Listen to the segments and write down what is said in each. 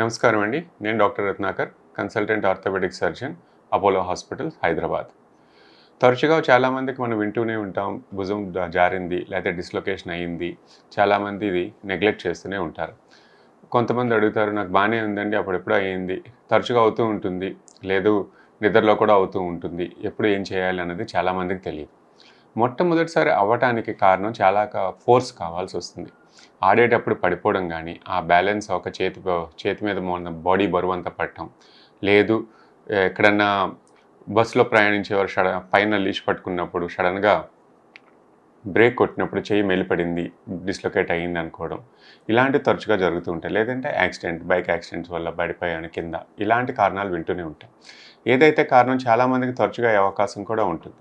నమస్కారం అండి. నేను doctor Ratnakar consultant orthopaedic surgeon Apollo hospital Hyderabad. తరచుగా చాలామందికి మనం వింటూనే ఉంటాం భుజం జారింది లేకపోతే డిస్లొకేషన్ అయ్యింది చాలామంది ఇది నెగ్లెక్ట్ చేస్తూనే ఉంటారు. కొంతమంది అడుగుతారు నాకు బాగానే ఉందండి అప్పుడెప్పుడు అయ్యింది తరచుగా అవుతూ ఉంటుంది లేదు నిద్రలో కూడా అవుతూ ఉంటుంది ఎప్పుడు ఏం చేయాలి అన్నది చాలామందికి తెలియదు మొట్టమొదటిసారి అవ్వటానికి కారణం చాలా ఫోర్స్ కావాల్సి వస్తుంది ఆడేటప్పుడు పడిపోవడం కానీ ఆ బ్యాలెన్స్ ఒక చేతి చేతి మీద ఉన్న బాడీ బరువు అంతా పట్టడం. లేదు ఎక్కడన్నా బస్సులో ప్రయాణించేవారు షడ పైన లీష్ పట్టుకున్నప్పుడు సడన్గా బ్రేక్ కొట్టినప్పుడు చెయ్యి మెలిపడింది డిస్లొకేట్ అయ్యింది అనుకోవడం. ఇలాంటి తరచుగా జరుగుతూ ఉంటాయి. లేదంటే యాక్సిడెంట్ బైక్ యాక్సిడెంట్స్ వల్ల పడిపోయాను కింద. ఇలాంటి కారణాలు వింటూనే ఉంటాయి ఏదైతే కారణం చాలామందికి తరచుగా అయ్యే అవకాశం కూడా ఉంటుంది.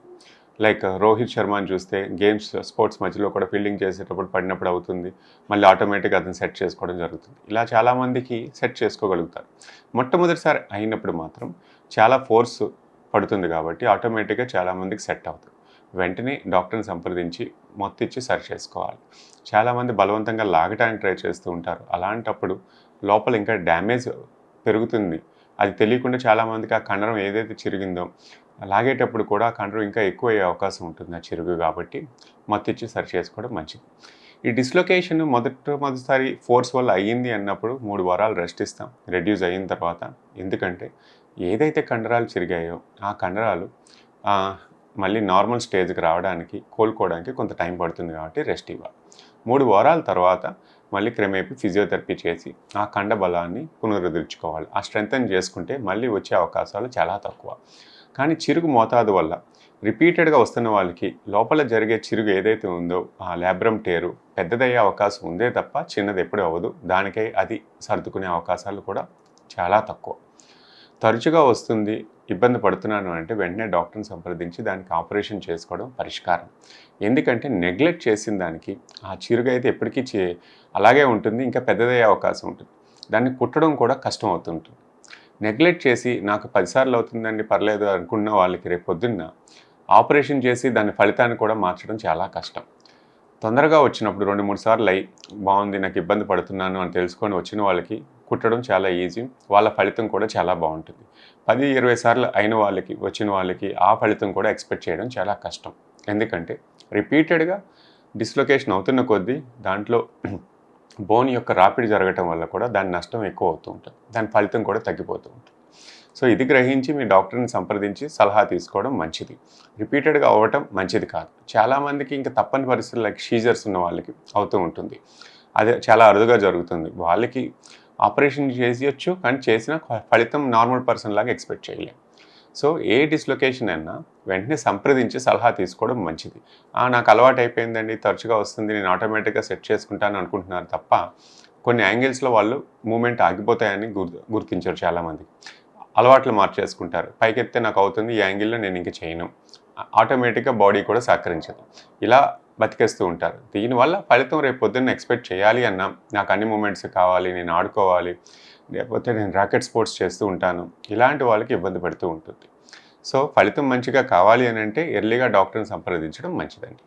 లైక్ రోహిత్ శర్మని చూస్తే గేమ్స్ స్పోర్ట్స్ మధ్యలో కూడా ఫీల్డింగ్ చేసేటప్పుడు పడినప్పుడు అవుతుంది. మళ్ళీ ఆటోమేటిక్గా అతను సెట్ చేసుకోవడం జరుగుతుంది. ఇలా చాలామందికి సెట్ చేసుకోగలుగుతారు. మొట్టమొదటిసారి అయినప్పుడు మాత్రం చాలా ఫోర్స్ పడుతుంది కాబట్టి ఆటోమేటిక్గా చాలామందికి సెట్ అవుతుంది. వెంటనే డాక్టర్ని సంప్రదించి మొత్తం ఇచ్చి సరి చేసుకోవాలి. చాలామంది బలవంతంగా లాగటానికి ట్రై చేస్తూ ఉంటారు. అలాంటప్పుడు లోపల ఇంకా డ్యామేజ్ పెరుగుతుంది. అది తెలియకుండా చాలామందికి ఆ కండరం ఏదైతే చిరిగిందో లాగేటప్పుడు కూడా కండరం ఇంకా ఎక్కువ అయ్యే అవకాశం ఉంటుంది ఆ చిరుగు కాబట్టి మత్తిచ్చి సరి చేసుకోవడం మంచిది. ఈ డిస్లొకేషన్ మొదట మొదటిసారి ఫోర్స్ వల్ల అయ్యింది అన్నప్పుడు మూడు వారాలు రెస్ట్ ఇస్తాం రెడ్యూస్ అయిన తర్వాత. ఎందుకంటే ఏదైతే కండరాలు చిరిగాయో ఆ కండరాలు మళ్ళీ నార్మల్ స్టేజ్కి రావడానికి కోలుకోవడానికి కొంత టైం పడుతుంది కాబట్టి రెస్ట్ ఇవ్వాలి. మూడు వారాల తర్వాత మళ్ళీ క్రమేపీ ఫిజియోథెరపీ చేసి ఆ కండ బలాన్ని పునరుద్ధరించుకోవాలి. ఆ స్ట్రెంగ్తన్ చేసుకుంటే మళ్ళీ వచ్చే అవకాశాలు చాలా తక్కువ. కానీ చిరుగు మోతాదు వల్ల రిపీటెడ్గా వస్తున్న వాళ్ళకి లోపల జరిగే చిరుగు ఏదైతే ఉందో ఆ ల్యాబ్రమ్ టేరు పెద్దదయ్యే అవకాశం ఉందే తప్ప చిన్నది ఎప్పుడు అవ్వదు. దానికై అది సర్దుకునే అవకాశాలు కూడా చాలా తక్కువ. తరచుగా వస్తుంది ఇబ్బంది పడుతున్నాను అంటే వెంటనే డాక్టర్ని సంప్రదించి దానికి ఆపరేషన్ చేసుకోవడం పరిష్కారం. ఎందుకంటే నెగ్లెక్ట్ చేసిన దానికి ఆ చిరుగు అయితే ఎప్పటికీ చే అలాగే ఉంటుంది ఇంకా పెద్దదయ్యే అవకాశం ఉంటుంది. దాన్ని కుట్టడం కూడా కష్టం అవుతుంటుంది. నెగ్లెక్ట్ చేసి నాకు పదిసార్లు అవుతుందండి పర్లేదు అనుకున్న వాళ్ళకి రేపు పొద్దున్న ఆపరేషన్ చేసి దాని ఫలితాన్ని కూడా మార్చడం చాలా కష్టం. తొందరగా వచ్చినప్పుడు రెండు మూడు సార్లు అయి బాగుంది నాకు ఇబ్బంది పడుతున్నాను అని తెలుసుకొని వచ్చిన వాళ్ళకి కుట్టడం చాలా ఈజీ వాళ్ళ ఫలితం కూడా చాలా బాగుంటుంది. పది ఇరవై సార్లు అయిన వాళ్ళకి వచ్చిన వాళ్ళకి ఆ ఫలితం కూడా ఎక్స్పెక్ట్ చేయడం చాలా కష్టం. ఎందుకంటే రిపీటెడ్గా డిస్లొకేషన్ అవుతున్న కొద్దీ దాంట్లో బోన్ యొక్క రాపిడి జరగటం వల్ల కూడా దాని నష్టం ఎక్కువ అవుతూ ఉంటుంది. దాని ఫలితం కూడా తగ్గిపోతూ ఉంటుంది. సో ఇది గ్రహించి మీ డాక్టర్ని సంప్రదించి సలహా తీసుకోవడం మంచిది. రిపీటెడ్గా అవ్వటం మంచిది కాదు. చాలామందికి ఇంకా తప్పని పరిస్థితులు లైక్ షీజర్స్ ఉన్న వాళ్ళకి అవుతూ ఉంటుంది. అదే చాలా అరుదుగా జరుగుతుంది. వాళ్ళకి ఆపరేషన్ చేసేయచ్చు కానీ చేసిన ఫలితం నార్మల్ పర్సన్ లాగా ఎక్స్పెక్ట్ చేయలేము సో ఏ డిస్లొకేషన్ అయినా వెంటనే సంప్రదించి సలహా తీసుకోవడం మంచిది. నాకు అలవాటు అయిపోయిందండి తరచుగా వస్తుంది నేను ఆటోమేటిక్గా సెట్ చేసుకుంటాను అనుకుంటున్నారు తప్ప కొన్ని యాంగిల్స్లో వాళ్ళు మూమెంట్ ఆగిపోతాయని గుర్తు గుర్తించారు చాలామంది అలవాట్లు మార్చేసుకుంటారు. పైకెత్తే నాకు అవుతుంది ఈ యాంగిల్లో నేను ఇంక చేయను. ఆటోమేటిక్గా బాడీ కూడా సహకరించదు. ఇలా బతికేస్తూ ఉంటారు. దీనివల్ల ఫలితం రేపు పొద్దున్న ఎక్స్పెక్ట్ చేయాలి అన్నా నాకు అన్ని మూమెంట్స్ కావాలి నేను ఆడుకోవాలి లేకపోతే నేను రాకెట్ స్పోర్ట్స్ చేస్తూ ఉంటాను. ఇలాంటి వాళ్ళకి ఇబ్బంది పడుతూ ఉంటుంది. సో ఫలితం మంచిగా కావాలి అని అంటే ఎర్లీగా డాక్టర్ని సంప్రదించడం మంచిదండి.